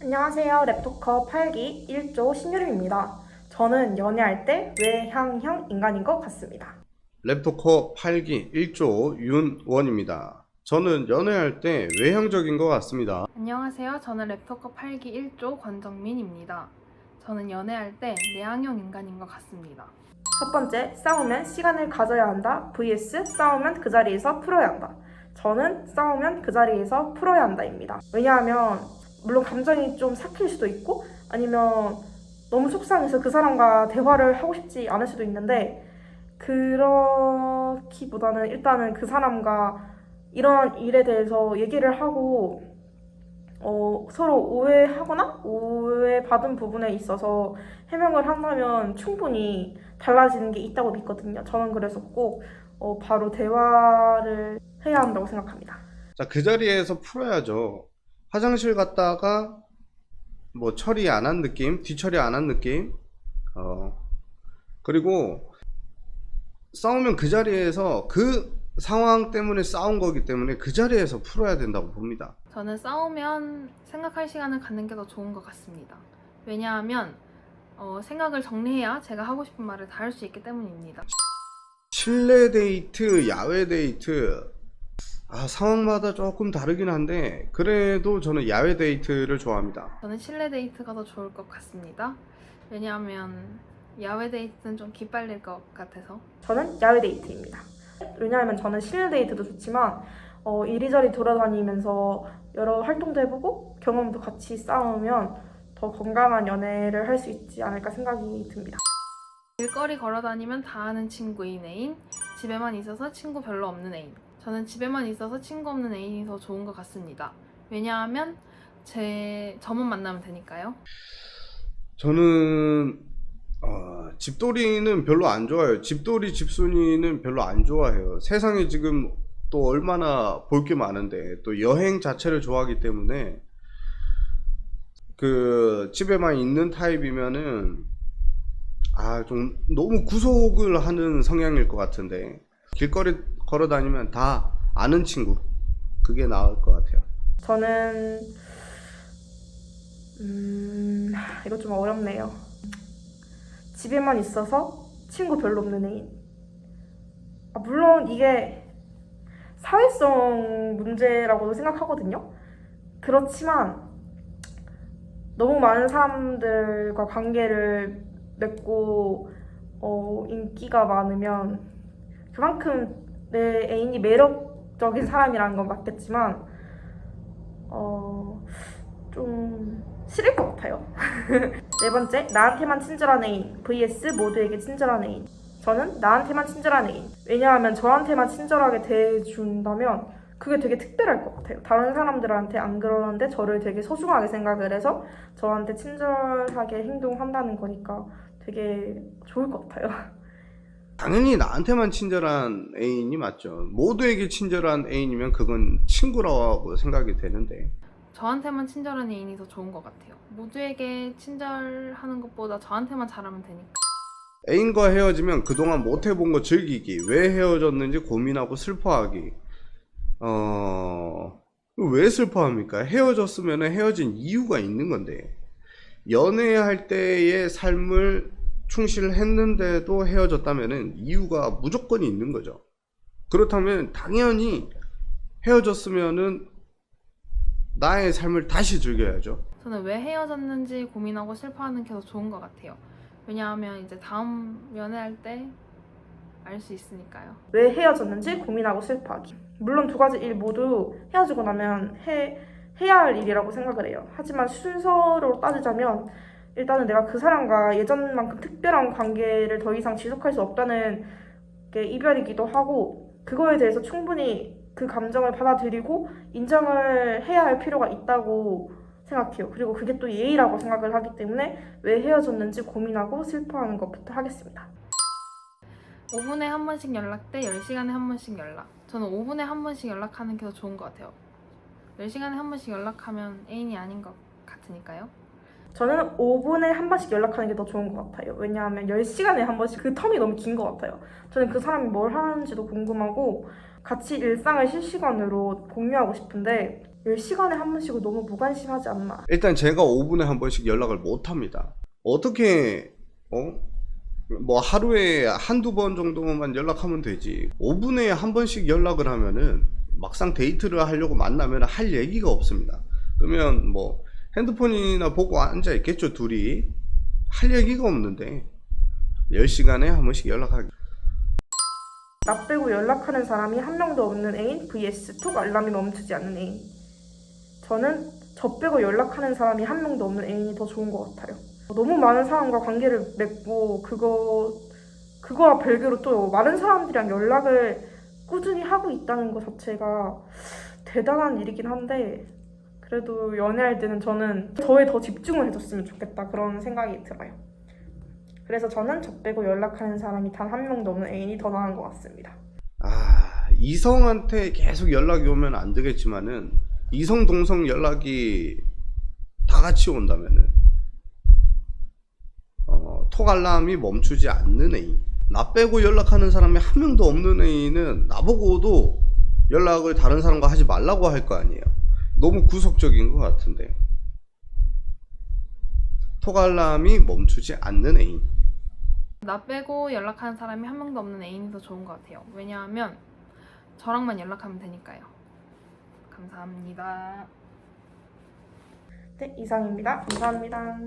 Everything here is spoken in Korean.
안녕하세요. 랩토커 8기 1조 신유림입니다. 저는 연애할 때 외향형 인간인 것 같습니다. 랩토커 8기 1조 윤원입니다. 저는 연애할 때 외향적인 것 같습니다. 안녕하세요. 저는 랩터커 8기 1조 권정민입니다. 저는 연애할 때 내향형 인간인 것 같습니다. 첫 번째, 싸우면 시간을 가져야 한다. vs 싸우면 그 자리에서 풀어야 한다. 저는 싸우면 그 자리에서 풀어야 한다입니다. 왜냐하면 물론 감정이 좀 삭힐 수도 있고 아니면 너무 속상해서 그 사람과 대화를 하고 싶지 않을 수도 있는데 그렇기보다는 일단은 그 사람과 이런 일에 대해서 얘기를 하고 어, 서로 오해하거나 오해받은 부분에 있어서 해명을 한다면 충분히 달라지는 게 있다고 믿거든요. 저는 그래서 꼭 어, 바로 대화를 해야 한다고 생각합니다. 자, 그 자리에서 풀어야죠. 화장실 갔다가 뭐 처리 안 한 느낌, 뒤처리 안 한 느낌. 어. 그리고 싸우면 그 자리에서 그 상황 때문에 싸운 거기 때문에 그 자리에서 풀어야 된다고 봅니다. 저는 싸우면 생각할 시간을 갖는 게 더 좋은 것 같습니다. 왜냐하면 어, 생각을 정리해야 제가 하고 싶은 말을 다 할 수 있기 때문입니다. 실내 데이트, 야외 데이트. 아, 상황마다 조금 다르긴 한데, 그래도 저는 야외 데이트를 좋아합니다. 저는 실내 데이트가 더 좋을 것 같습니다. 왜냐하면 야외 데이트는 좀 기빨릴 것 같아서 저는 야외 데이트입니다. 왜냐하면 저는 실내 데이트도 좋지만 어, 이리저리 돌아다니면서 여러 활동도 해보고 경험도 같이 쌓으면 더 건강한 연애를 할 수 있지 않을까 생각이 듭니다. 길거리 걸어다니면 다 아는 친구인 애인, 집에만 있어서 친구 별로 없는 애인. 저는 집에만 있어서 친구 없는 애인이 더 좋은 것 같습니다. 왜냐하면 제 저만 만나면 되니까요. 저는 어, 집돌이는 별로 안 좋아해요. 집돌이 집순이는 별로 안 좋아해요. 세상에 지금 또 얼마나 볼 게 많은데 또 여행 자체를 좋아하기 때문에 그 집에만 있는 타입이면은 아 좀 너무 구속을 하는 성향일 것 같은데 길거리 걸어 다니면 다 아는 친구 그게 나을 것 같아요. 저는 음 이거 좀 어렵네요. 집에만 있어서 친구 별로 없는 애인. 아, 물론 이게 사회성 문제라고도 생각하거든요. 그렇지만 너무 많은 사람들과 관계를 맺고 어, 인기가 많으면 그만큼 내 애인이 매력적인 사람이라는 건 맞겠지만 어, 좀 싫을 것 같아요. 네 번째, 나한테만 친절한 애인 vs 모두에게 친절한 애인. 저는 나한테만 친절한 애인. 왜냐하면 저한테만 친절하게 대해준다면 그게 되게 특별할 것 같아요. 다른 사람들한테 안 그러는데 저를 되게 소중하게 생각을 해서 저한테 친절하게 행동한다는 거니까 되게 좋을 것 같아요. 당연히 나한테만 친절한 애인이 맞죠. 모두에게 친절한 애인이면 그건 친구라고 생각이 되는데 저한테만 친절한 애인이 더 좋은 것 같아요. 모두에게 친절하는 것보다 저한테만 잘하면 되니까. 애인과 헤어지면 그동안 못 해본 거 즐기기, 왜 헤어졌는지 고민하고 슬퍼하기. 어, 왜 슬퍼합니까? 헤어졌으면 헤어진 이유가 있는 건데. 연애할 때의 삶을 충실했는데도 헤어졌다면 이유가 무조건 있는 거죠. 그렇다면 당연히 헤어졌으면은 나의 삶을 다시 즐겨야죠. 저는 왜 헤어졌는지 고민하고 슬퍼하는 게 더 좋은 것 같아요. 왜냐하면 이제 다음 연애할 때 알 수 있으니까요. 왜 헤어졌는지 고민하고 슬퍼하기. 물론 두 가지 일 모두 헤어지고 나면 해, 해야 할 일이라고 생각을 해요. 하지만 순서로 따지자면 일단은 내가 그 사람과 예전만큼 특별한 관계를 더 이상 지속할 수 없다는 게 이별이기도 하고 그거에 대해서 충분히 그 감정을 받아들이고 인정을 해야 할 필요가 있다고 생각해요. 그리고 그게 또 예의라고 생각을 하기 때문에 왜 헤어졌는지 고민하고 슬퍼하는 것부터 하겠습니다. 5분에 한 번씩 연락 대 10시간에 한 번씩 연락. 저는 5분에 한 번씩 연락하는 게 더 좋은 것 같아요. 10시간에 한 번씩 연락하면 애인이 아닌 것 같으니까요. 저는 5분에 한 번씩 연락하는 게 더 좋은 것 같아요. 왜냐하면 10시간에 한 번씩 그 텀이 너무 긴 것 같아요. 저는 그 사람이 뭘 하는지도 궁금하고 같이 일상을 실시간으로 공유하고 싶은데 10시간에 한 번씩은 너무 무관심하지 않나. 일단 제가 5분에 한 번씩 연락을 못 합니다. 어떻게, 어? 뭐 하루에 한두 번 정도만 연락하면 되지. 5분에 한 번씩 연락을 하면은 막상 데이트를 하려고 만나면 할 얘기가 없습니다. 그러면 뭐 핸드폰이나 보고 앉아 있겠죠, 둘이. 할 얘기가 없는데 10시간에 한 번씩 연락하기. 나 빼고 연락하는 사람이 한 명도 없는 애인 vs 톡 알람이 멈추지 않는 애인. 저는 저 빼고 연락하는 사람이 한 명도 없는 애인이 더 좋은 것 같아요. 너무 많은 사람과 관계를 맺고 그거 그거와 별개로 또 많은 사람들이랑 연락을 꾸준히 하고 있다는 것 자체가 대단한 일이긴 한데 그래도 연애할 때는 저는 저에 더 집중을 해줬으면 좋겠다 그런 생각이 들어요. 그래서 저는 저 빼고 연락하는 사람이 단 한 명도 없는 애인이 더 나은 것 같습니다. 아, 이성한테 계속 연락이 오면 안 되겠지만은 이성 동성 연락이 다 같이 온다면은 어, 톡 알람이 멈추지 않는 애인. 나 빼고 연락하는 사람이 한 명도 없는 애인은 나보고도 연락을 다른 사람과 하지 말라고 할 거 아니에요. 너무 구속적인 것 같은데. 톡 알람이 멈추지 않는 애인. 나 빼고 연락하는 사람이 한 명도 없는 애인이 더 좋은 것 같아요. 왜냐하면 저랑만 연락하면 되니까요. 감사합니다. 네, 이상입니다. 감사합니다.